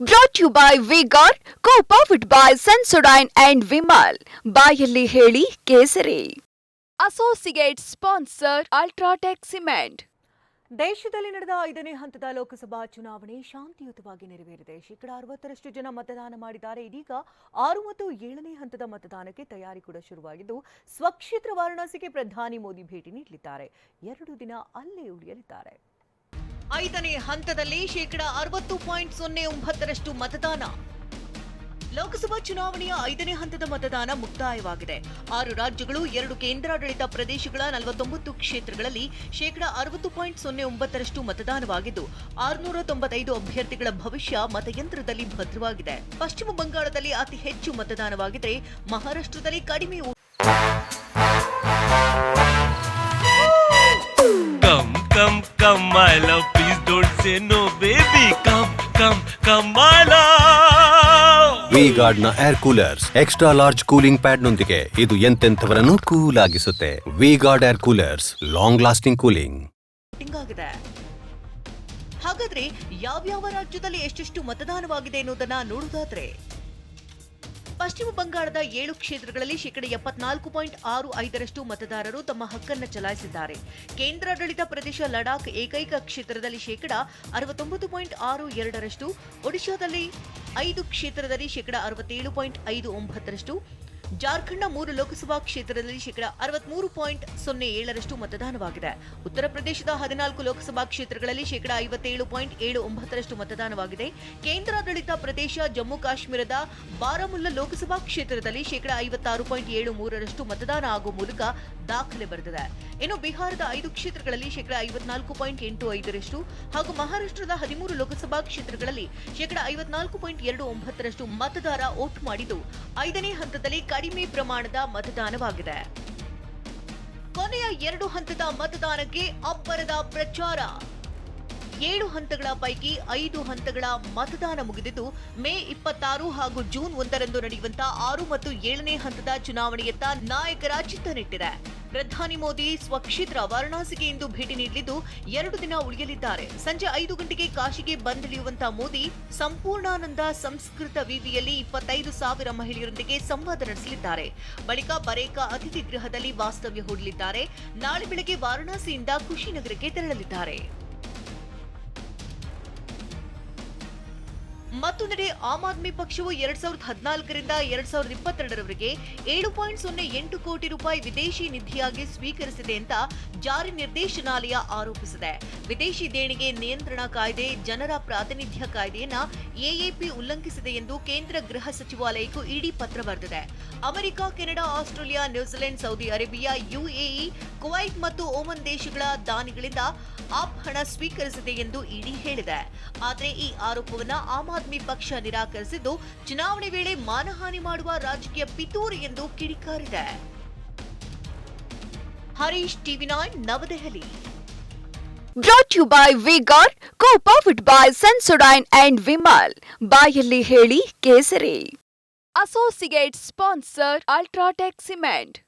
Brought you by V Guard co powered by Sensodyne and Vimal ಬಾಯಲ್ಲಿ ಹೇಳಿ ಕೇಸರಿ. Associate sponsor UltraTech cement ದೇಶದಲ್ಲಿ ನಡೆದ ಐದನೇ ಹಂತದ ಲೋಕಸಭಾ ಚುನಾವಣೆ ಶಾಂತಿಯುತವಾಗಿ ನೆರವೇರಿದೆ. ಶೇಕಡ ಅರವತ್ತರಷ್ಟು ಜನ ಮತದಾನ ಮಾಡಿದ್ದಾರೆ. ಇದೀಗ ಆರು ಮತ್ತು ಏಳನೇ ಹಂತದ ಮತದಾನಕ್ಕೆ ತಯಾರಿ ಕೂಡ ಶುರುವಾಗಿದ್ದು ಸ್ವಕ್ಷೇತ್ರ ವಾರಣಾಸಿಗೆ ಪ್ರಧಾನಿ ಮೋದಿ ಭೇಟಿ ನೀಡಲಿದ್ದಾರೆ. ಎರಡು ದಿನ ಅಲ್ಲೇ ಉಳಿಯಲಿದ್ದಾರೆ. ಐದನೇ ಹಂತದಲ್ಲಿ ಶೇಕಡ ಅರವತ್ತು ಪಾಯಿಂಟ್ ಸೊನ್ನೆ ಒಂಬತ್ತರಷ್ಟು ಮತದಾನ. ಲೋಕಸಭಾ ಚುನಾವಣೆಯ ಐದನೇ ಹಂತದ ಮತದಾನ ಮುಕ್ತಾಯವಾಗಿದೆ. ಆರು ರಾಜ್ಯಗಳು, ಎರಡು ಕೇಂದ್ರಾಡಳಿತ ಪ್ರದೇಶಗಳ ನಲವತ್ತೊಂಬತ್ತು ಕ್ಷೇತ್ರಗಳಲ್ಲಿ ಶೇಕಡ ಅರವತ್ತು ಪಾಯಿಂಟ್ ಸೊನ್ನೆ ಒಂಬತ್ತರಷ್ಟು ಮತದಾನವಾಗಿದ್ದು ಆರುನೂರ ತೊಂಬತ್ತೈದು ಅಭ್ಯರ್ಥಿಗಳ ಭವಿಷ್ಯ ಮತಯಂತ್ರದಲ್ಲಿ ಭದ್ರವಾಗಿದೆ. ಪಶ್ಚಿಮ ಬಂಗಾಳದಲ್ಲಿ ಅತಿ ಹೆಚ್ಚು ಮತದಾನವಾಗಿದೆ ಮಹಾರಾಷ್ಟ್ರದಲ್ಲಿ ಕಡಿಮೆ my ಬೇಬಿ ಕಮ್ ಕಮ್ ಕಮಾಲ no, baby. Come, come, come, my love. ವಿ ಗಾರ್ಡ್ನ air coolers extra large cooling pad ನೊಂದಿಗೆ ಇದು ಎಂತೆಂಥವರನ್ನು cool ಆಗಿಸುತ್ತೆ V Guard air coolers long lasting cooling ಆಗಿದೆ ಹಾಗಾದ್ರೆ ಯಾವ್ಯಾವ ರಾಜ್ಯದಲ್ಲಿ ಎಷ್ಟೆಷ್ಟು ಮತದಾನವಾಗಿದೆ ಎನ್ನುವುದನ್ನ ನೋಡುವುದಾದ್ರೆ ಪಶ್ಚಿಮ ಬಂಗಾಳದ ಏಳು ಕ್ಷೇತ್ರಗಳಲ್ಲಿ ಶೇಕಡ ಎಪ್ಪತ್ನಾಲ್ಕು ಪಾಯಿಂಟ್ ಆರು ಐದರಷ್ಟು ಮತದಾರರು ತಮ್ಮ ಹಕ್ಕನ್ನು ಚಲಾಯಿಸಿದ್ದಾರೆ. ಕೇಂದ್ರಾಡಳಿತ ಪ್ರದೇಶ ಲಡಾಖ್ ಏಕೈಕ ಕ್ಷೇತ್ರದಲ್ಲಿ ಶೇಕಡ ಅರವತ್ತೊಂಬತ್ತು ಪಾಯಿಂಟ್ ಆರು ಎರಡರಷ್ಟು, ಒಡಿಶಾದಲ್ಲಿ ಐದು ಕ್ಷೇತ್ರದಲ್ಲಿ ಶೇಕಡ ಅರವತ್ತೇಳು ಪಾಯಿಂಟ್ ಐದು ಒಂಬತ್ತರಷ್ಟು ಜಾರ್ಖಂಡ್ನ ಮೂರು ಲೋಕಸಭಾ ಕ್ಷೇತ್ರದಲ್ಲಿ ಶೇಕಡ ಅರವತ್ಮೂರು ಪಾಯಿಂಟ್ ಸೊನ್ನೆ ಏಳರಷ್ಟು ಮತದಾನವಾಗಿದೆ. ಉತ್ತರ ಪ್ರದೇಶದ ಹದಿನಾಲ್ಕು ಲೋಕಸಭಾ ಕ್ಷೇತ್ರಗಳಲ್ಲಿ ಶೇಕಡ ಐವತ್ತೇಳು ಪಾಯಿಂಟ್ ಏಳು ಒಂಬತ್ತರಷ್ಟು ಮತದಾನವಾಗಿದೆ. ಕೇಂದ್ರಾಡಳಿತ ಪ್ರದೇಶ ಜಮ್ಮು ಕಾಶ್ಮೀರದ ಬಾರಾಮುಲ್ಲಾ ಲೋಕಸಭಾ ಕ್ಷೇತ್ರದಲ್ಲಿ ಶೇಕಡ ಐವತ್ತಾರು ಪಾಯಿಂಟ್ ಏಳು ಮೂರರಷ್ಟು ಮತದಾನ ಆಗುವ ಮೂಲಕ ದಾಖಲೆ ಬರೆದಿದೆ. ಇನ್ನು ಬಿಹಾರದ ಐದು ಕ್ಷೇತ್ರಗಳಲ್ಲಿ ಶೇಕಡ ಐವತ್ನಾಲ್ಕು ಪಾಯಿಂಟ್ ಎಂಟು ಐದರಷ್ಟು ಹಾಗೂ ಮಹಾರಾಷ್ಟ್ರದ ಹದಿಮೂರು ಲೋಕಸಭಾ ಕ್ಷೇತ್ರಗಳಲ್ಲಿ ಶೇಕಡ ಐವತ್ನಾಲ್ಕು ಪಾಯಿಂಟ್ ಎರಡು ಒಂಬತ್ತರಷ್ಟು ಮತದಾರ ವೋಟ್ ಮಾಡಿದ್ದು. ಐದನೇ ಹಂತದಲ್ಲಿ ಕಡಿಮೆ ಪ್ರಮಾಣದ ಮತದಾನವಾಗಿದೆ. ಕೊನೆಯ ಎರಡು ಹಂತದ ಮತದಾನಕ್ಕೆ ಅಬ್ಬರದ ಪ್ರಚಾರ. ಏಳು ಹಂತಗಳ ಪೈಕಿ ಐದು ಹಂತಗಳ ಮತದಾನ ಮುಗಿದಿದ್ದು, ಮೇ ಇಪ್ಪತ್ತಾರು ಹಾಗೂ ಜೂನ್ ಒಂದರಂದು ನಡೆಯುವಂತಹ ಆರು ಮತ್ತು ಏಳನೇ ಹಂತದ ಚುನಾವಣೆಯತ್ತ ನಾಯಕರ ಚಿತ್ತ ನೆಟ್ಟಿದೆ ಪ್ರಧಾನಿ ಮೋದಿ ಸ್ವಕ್ಷೇತ್ರ ವಾರಣಾಸಿಗೆ ಇಂದು ಭೇಟಿ ನೀಡಲಿದ್ದು, ಎರಡು ದಿನ ಉಳಿಯಲಿದ್ದಾರೆ. ಸಂಜೆ ಐದು ಗಂಟೆಗೆ ಕಾಶಿಗೆ ಬಂದಿಳಿಯುವಂತಹ ಮೋದಿ, ಸಂಪೂರ್ಣಾನಂದ ಸಂಸ್ಕೃತ ವಿವಿಯಲ್ಲಿ ಇಪ್ಪತ್ತೈದು ಸಾವಿರ ಮಹಿಳೆಯರೊಂದಿಗೆ ಸಂವಾದ ನಡೆಸಲಿದ್ದಾರೆ. ಬಳಿಕ ಬರೇಕಾ ಅತಿಥಿ ಗೃಹದಲ್ಲಿ ವಾಸ್ತವ್ಯ ಹೂಡಲಿದ್ದಾರೆ. ನಾಳೆ ಬೆಳಗ್ಗೆ ವಾರಣಾಸಿಯಿಂದ ಕುಶಿನಗರಕ್ಕೆ ತೆರಳಲಿದ್ದಾರೆ. ಮತ್ತೊಂದೆಡೆ ಆಮ್ ಆದ್ಮಿ ಪಕ್ಷವು ಎರಡ್ ಸಾವಿರದ ಹದಿನಾಲ್ಕರಿಂದ ಎರಡ್ ಸಾವಿರದ ಇಪ್ಪತ್ತೆರಡರವರೆಗೆ ಏಳು ಪಾಯಿಂಟ್ ಸೊನ್ನೆ ಎಂಟು ಕೋಟಿ ರೂಪಾಯಿ ವಿದೇಶಿ ನಿಧಿಯಾಗಿ ಸ್ವೀಕರಿಸಿದೆ ಅಂತ ಜಾರಿ ನಿರ್ದೇಶನಾಲಯ ಆರೋಪಿಸಿದೆ. ವಿದೇಶಿ ದೇಣಿಗೆ ನಿಯಂತ್ರಣ ಕಾಯ್ದೆ, ಜನರ ಪ್ರಾತಿನಿಧ್ಯ ಕಾಯ್ದೆಯನ್ನ ಎಎಪಿ ಉಲ್ಲಂಘಿಸಿದೆ ಎಂದು ಕೇಂದ್ರ ಗೃಹ ಸಚಿವಾಲಯಕ್ಕೂ ಇಡಿ ಪತ್ರ ಬರೆದಿದೆ. America, Canada, Australia, New Zealand, Saudi Arabia, UAE, Kuwait ಮತ್ತು ಓಮನ್ ದೇಶಗಳ ದಾನಿಗಳಿಂದ ಆಪ್ ಹಣ ಸ್ವೀಕರಿಸಿದೆ ಎಂದು ಇಡಿ ಹೇಳಿದೆ. ಆದರೆ ಈ ಆರೋಪವನ್ನು ಆಮ್ ಆದ್ಮಿ ಪಕ್ಷ ನಿರಾಕರಿಸಿದ್ದು ಚುನಾವಣೆ ವೇಳೆ ಮಾನಹಾನಿ ಮಾಡುವ ರಾಜಕೀಯ ಪಿತೂರಿ ಎಂದು ಕಿಡಿಕಾರಿದೆ. Harish TV nine Navadehali. Brought you by V Guard co powered by Sensodyne and Vimal ಬಾಯಲ್ಲಿ ಹೇಳಿ ಕೇಸರಿ. Associate sponsor UltraTech cement